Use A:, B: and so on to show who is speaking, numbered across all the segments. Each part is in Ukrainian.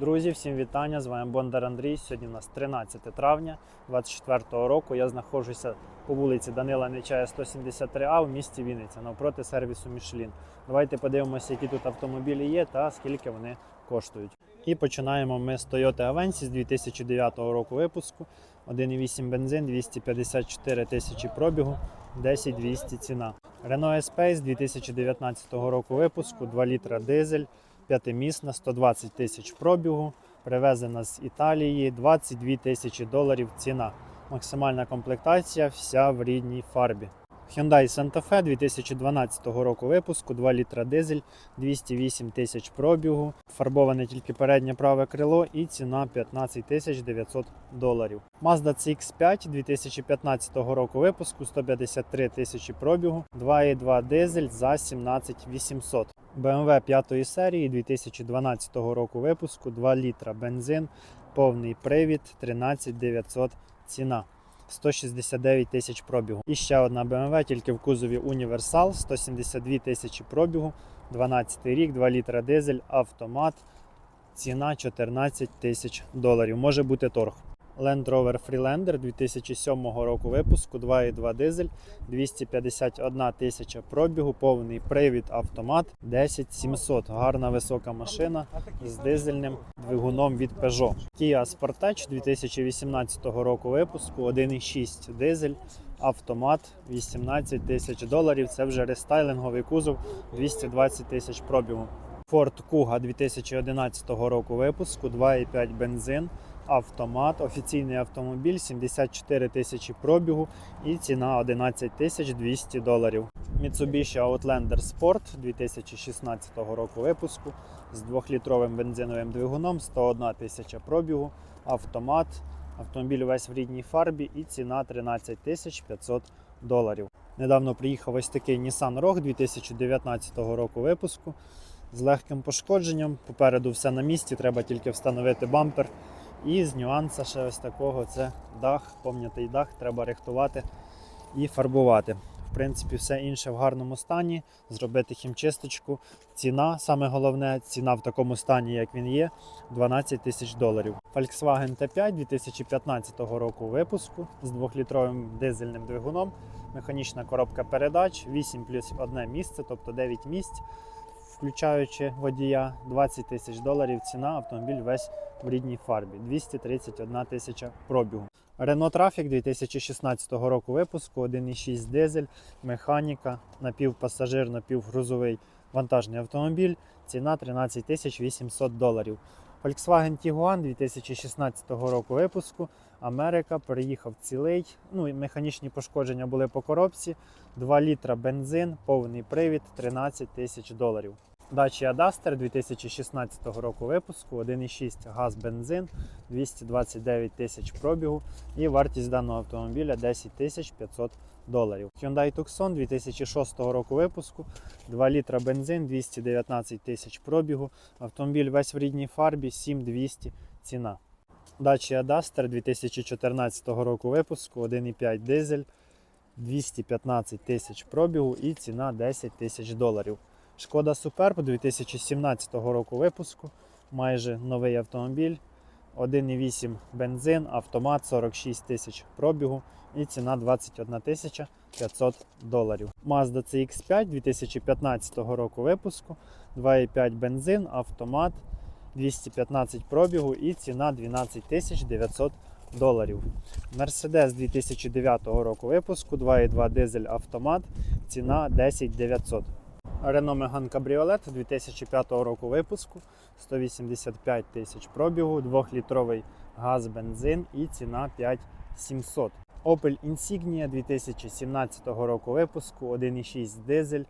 A: Друзі, всім вітання! З вами Бондар Андрій. Сьогодні у нас 13 травня 2024 року. Я знаходжуся по вулиці Данила Нечая 173А в місті Вінниця навпроти сервісу Мішлін. Давайте подивимося, які тут автомобілі є та скільки вони коштують. І починаємо ми з Toyota Avensis 2009 року випуску. 1,8 бензин, 254 тисячі пробігу, 10 200 ціна. Renault Espace 2019 року випуску, 2 літра дизель, п'ятимісна, 120 тисяч пробігу, привезена з Італії, 22 тисячі доларів ціна. Максимальна комплектація, вся в рідній фарбі. Hyundai Santa Fe 2012 року випуску, 2 літра дизель, 208 тисяч пробігу, фарбоване тільки переднє праве крило і ціна 15 тисяч 900 доларів. Mazda CX-5 2015 року випуску, 153 тисячі пробігу, 2,2 дизель за 17 800. BMW 5 серії 2012 року випуску, 2 літра бензин, повний привід, 13 900 ціна. 169 тисяч пробігу. І ще одна BMW, тільки в кузові Універсал, 172 тисячі пробігу, 12 рік, 2 літра дизель, автомат. Ціна 14 тисяч доларів. Може бути торг. Land Rover Freelander 2007 року випуску, 2,2 дизель, 251 тисяча пробігу, повний привід автомат, 10700. Гарна висока машина з дизельним двигуном від Peugeot. Kia Sportage 2018 року випуску, 1,6 дизель, автомат, 18 тисяч доларів. Це вже рестайлинговий кузов, 220 тисяч пробігу. Ford Kuga 2011 року випуску, 2,5 бензин, автомат, офіційний автомобіль, 74 тисячі пробігу і ціна 11 тисяч 200 доларів. Mitsubishi Outlander Sport 2016 року випуску з 2-літровим бензиновим двигуном, 101 тисяча пробігу, автомат, автомобіль весь в рідній фарбі і ціна 13 тисяч 500 доларів. Недавно приїхав ось такий Nissan Rogue 2019 року випуску з легким пошкодженням. Попереду все на місці, треба тільки встановити бампер. І з нюанса ще ось такого це дах, пом'ятий дах, треба рихтувати і фарбувати. В принципі, все інше в гарному стані. Зробити хімчисточку. Ціна, саме головне, ціна в такому стані, як він є, 12 тисяч доларів. Volkswagen T5 2015 року випуску з 2-літровим дизельним двигуном, механічна коробка передач, 8 плюс 1 місце, тобто 9 місць включаючи водія, 20 тисяч доларів ціна, автомобіль весь в рідній фарбі, 231 тисяча пробігу. Renault Traffic 2016 року випуску, 1,6 дизель, механіка, напівпасажир, напівгрузовий вантажний автомобіль, ціна 13 тисяч 800 доларів. Volkswagen Tiguan 2016 року випуску. Америка переїхав цілий. Ну і механічні пошкодження були по коробці. 2 літра бензин, повний привід, 13 тисяч доларів. Dacia Duster 2016 року випуску, 1,6 газ бензин, 229 тисяч пробігу і вартість даного автомобіля 10 тисяч 500 доларів. Hyundai Tucson 2006 року випуску, 2 літра бензин, 219 тисяч пробігу. Автомобіль весь в рідній фарбі, 7200 ціна. Dacia Duster 2014 року випуску, 1,5 дизель, 215 тисяч пробігу і ціна 10 тисяч доларів. Шкода Superb 2017 року випуску, майже новий автомобіль, 1,8 бензин, автомат 46 тисяч пробігу і ціна 21 тисяча 500 доларів. Mazda CX5 2015 року випуску, 2,5 бензин, автомат 215 пробігу і ціна 12 тисяч 900 доларів. Mercedes 2009 року випуску, 2,2 дизель автомат, ціна 10 900. Renault Megane Cabriolet 2005 року випуску, 185 тисяч пробігу, 2-літровий газ бензин і ціна 5700. Opel Insignia 2017 року випуску, 1,6 дизель.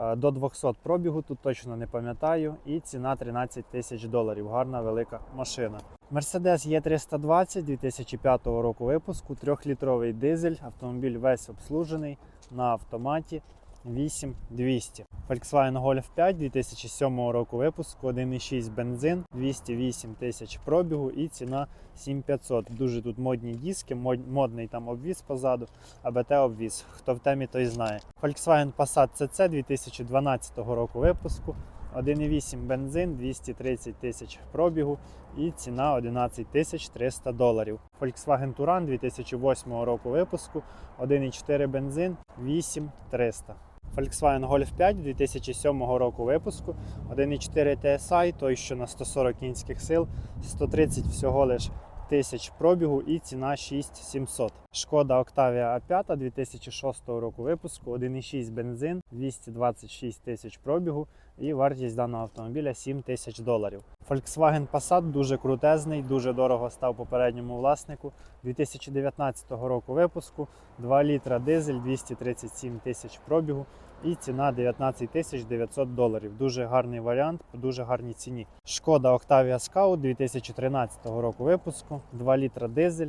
A: е, До 200 пробігу, тут точно не пам'ятаю, і ціна 13 тисяч доларів. Гарна велика машина. Mercedes E320 2005 року випуску, 3-літровий дизель, автомобіль весь обслужений на автоматі 8200. Volkswagen Golf 5 2007 року випуску, 1,6 бензин, 208 тисяч пробігу і ціна 7500. Дуже тут модні диски, модний там обвіз позаду, АБТ обвіз. Хто в темі, той знає. Volkswagen Passat CC 2012 року випуску, 1,8 бензин, 230 тисяч пробігу і ціна 11 тисяч 300 доларів. Volkswagen Touran 2008 року випуску, 1,4 бензин, 8300. Volkswagen Golf 5 2007 року випуску, 1,4 TSI, той що на 140 кінських сил, 130 всього лиш тисяч пробігу і ціна 6700. Шкода Octavia A5 2006 року випуску, 1,6 бензин, 226 тисяч пробігу і вартість даного автомобіля 7 тисяч доларів. Volkswagen Passat дуже крутезний, дуже дорого став попередньому власнику. 2019 року випуску, 2 літра дизель, 237 тисяч пробігу і ціна 19 тисяч 900 доларів. Дуже гарний варіант по дуже гарній ціні. Шкода Octavia Scout 2013 року випуску, 2 літра дизель,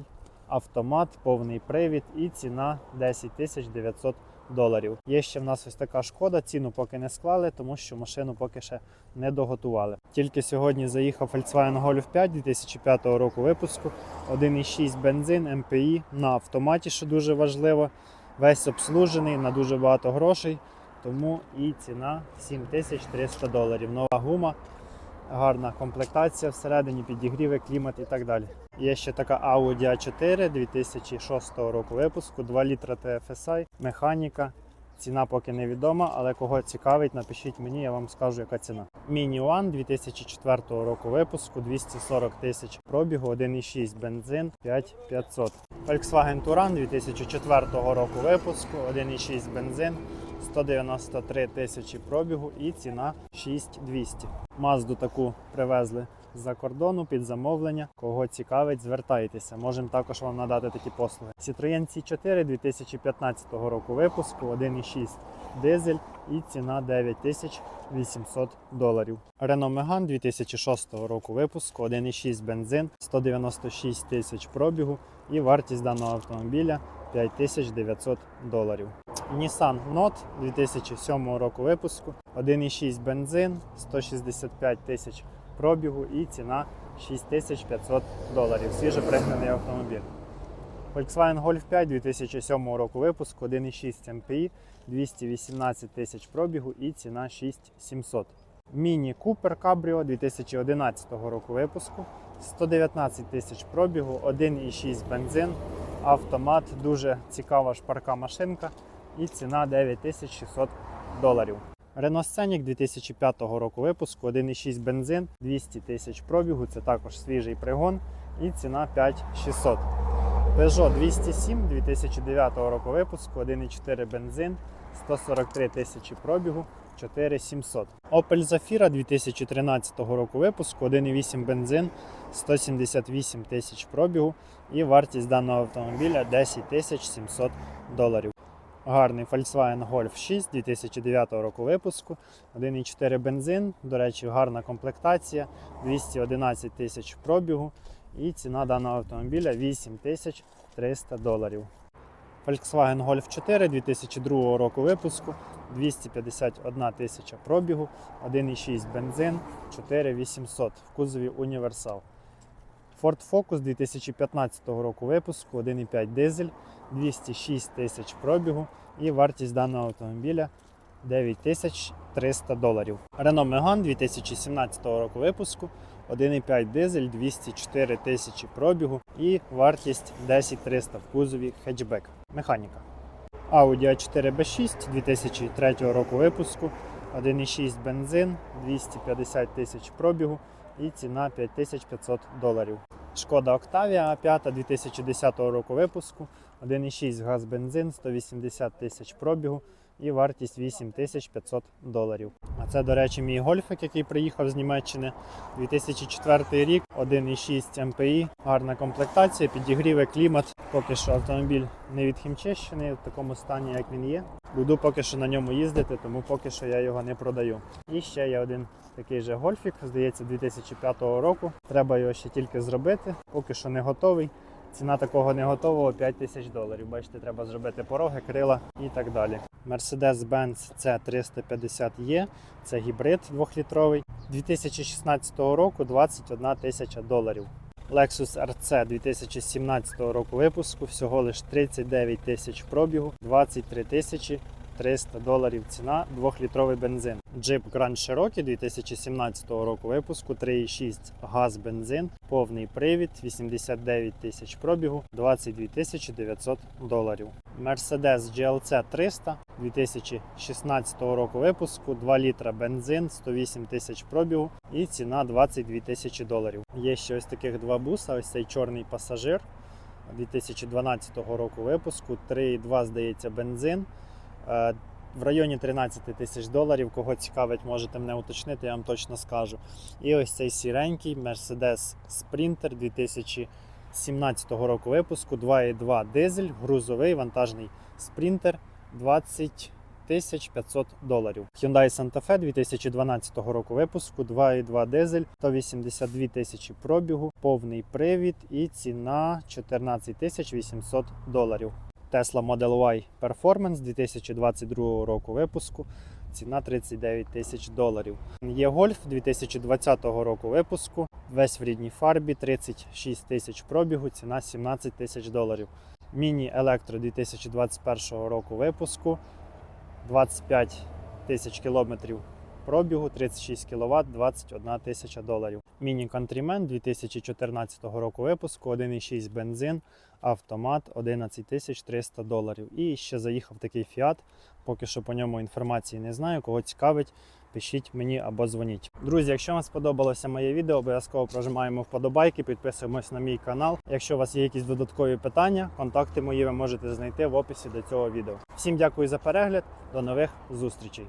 A: автомат, повний привід і ціна 10 тисяч 900 доларів. Є ще в нас ось така шкода, ціну поки не склали, тому що машину поки ще не доготували. Тільки сьогодні заїхав Volkswagen Golf 5 2005 року випуску, 1,6 бензин МПІ на автоматі, що дуже важливо. Весь обслужений на дуже багато грошей, тому і ціна 7300 доларів. Нова гума, гарна комплектація всередині, підігріви, клімат і так далі. Є ще така Audi A4 2006 року випуску, 2 літра TFSI, механіка. Ціна поки невідома, але кого цікавить, напишіть мені, я вам скажу, яка ціна. Mini One 2004 року випуску, 240 тисяч пробігу, 1,6 бензин, 5500. Volkswagen Touran 2004 року випуску, 1,6 бензин, 193 тисячі пробігу і ціна 6200. Мазду таку привезли з-за кордону під замовлення. Кого цікавить, звертайтеся. Можемо також вам надати такі послуги. Citroen C4 2015 року випуску, 1,6 дизель і ціна 9800 доларів. Renault Megane 2006 року випуску, 1,6 бензин, 196 тисяч пробігу і вартість даного автомобіля 5900 доларів. Nissan Note 2007 року випуску, 1,6 бензин, 165 тисяч пробігу і ціна 6500 доларів. Свіже пригнаний автомобіль. Volkswagen Golf 5 2007 року випуску, 1,6 MPI, 218 тисяч пробігу і ціна 6700. Міні Cooper Cabrio 2011 року випуску, 119 тисяч пробігу, 1,6 бензин, автомат, дуже цікава шпарка машинка і ціна 9600 доларів. Renault Scenic 2005 року випуску, 1,6 бензин, 200 тисяч пробігу, це також свіжий пригон і ціна 5600. Peugeot 207 2009 року випуску, 1,4 бензин, 143 тисячі пробігу, 4700. Opel Zafira 2013 року випуску, 1,8 бензин, 178 тисяч пробігу і вартість даного автомобіля 10 тисяч 700 доларів. Гарний Volkswagen Golf 6 2009 року випуску, 1,4 бензин, до речі, гарна комплектація, 211 тисяч пробігу і ціна даного автомобіля 8300 доларів. Volkswagen Golf 4 2002 року випуску, 251 тисяча пробігу, 1,6 бензин, 4800 в кузові універсал. Ford Focus 2015 року випуску, 1,5 дизель, 206 тисяч пробігу і вартість даного автомобіля 9300 доларів. Renault Megane 2017 року випуску, 1,5 дизель, 204 тисячі пробігу і вартість 10300 в кузові хетчбек. Механіка. Audi A4 B6 2003 року випуску, 1,6 бензин, 250 тисяч пробігу і ціна 5500 доларів. Шкода Octavia A5 2010 року випуску, 1,6 газ бензин, 180 тисяч пробігу і вартість 8500 доларів. А це, до речі, мій гольфик, який приїхав з Німеччини. 2004 рік, 1,6 МПІ, гарна комплектація, підігріве клімат. Поки що автомобіль не відхімчищений в такому стані, як він є. Буду поки що на ньому їздити, тому поки що я його не продаю. І ще є один такий же гольфік, здається, 2005 року. Треба його ще тільки зробити. Поки що не готовий. Ціна такого не готового 5 тисяч доларів. Бачите, треба зробити пороги, крила і так далі. Mercedes-Benz C350E, це гібрид 2-літровий. 2016 року 21 тисяча доларів. Lexus RC 2017 року випуску, всього лиш 39 тисяч пробігу, 23 тисячі 300 доларів ціна, 2-літровий бензин. Jeep Grand Cherokee 2017 року випуску 3,6 газ бензин, повний привід, 89 тисяч пробігу, 22 тисячі 900 доларів. Mercedes GLC 300 2016 року випуску, 2 літра бензин, 108 тисяч пробігу і ціна 22 тисячі доларів. Є ще ось таких два буса. Ось цей чорний пасажир 2012 року випуску, 3,2 здається бензин. В районі 13 тисяч доларів. Кого цікавить, можете мене уточнити, я вам точно скажу. І ось цей сіренький Mercedes Sprinter 2017 року випуску, 2,2 дизель, грузовий вантажний спринтер 20 тисяч 500 доларів. Hyundai Santa Fe 2012 року випуску, 2,2 дизель, 182 тисячі пробігу, повний привід і ціна 14 800 доларів. Tesla Model Y Performance 2022 року випуску. Ціна 39 тисяч доларів. Є Golf 2020 року випуску. Весь в рідній фарбі, 36 тисяч пробігу, ціна 17 тисяч доларів. Міні Електро 2021 року випуску. 25 тисяч кілометрів пробігу, 36 кВт, 21 тисяча доларів. Міні Countryman 2014 року випуску, 1,6 бензин, автомат 11 300 доларів. І ще заїхав такий Fiat. Поки що по ньому інформації не знаю. Кого цікавить, пишіть мені або дзвоніть. Друзі, якщо вам сподобалося моє відео, обов'язково прожимаємо вподобайки, підписуємось на мій канал. Якщо у вас є якісь додаткові питання, контакти мої ви можете знайти в описі до цього відео. Всім дякую за перегляд, до нових зустрічей.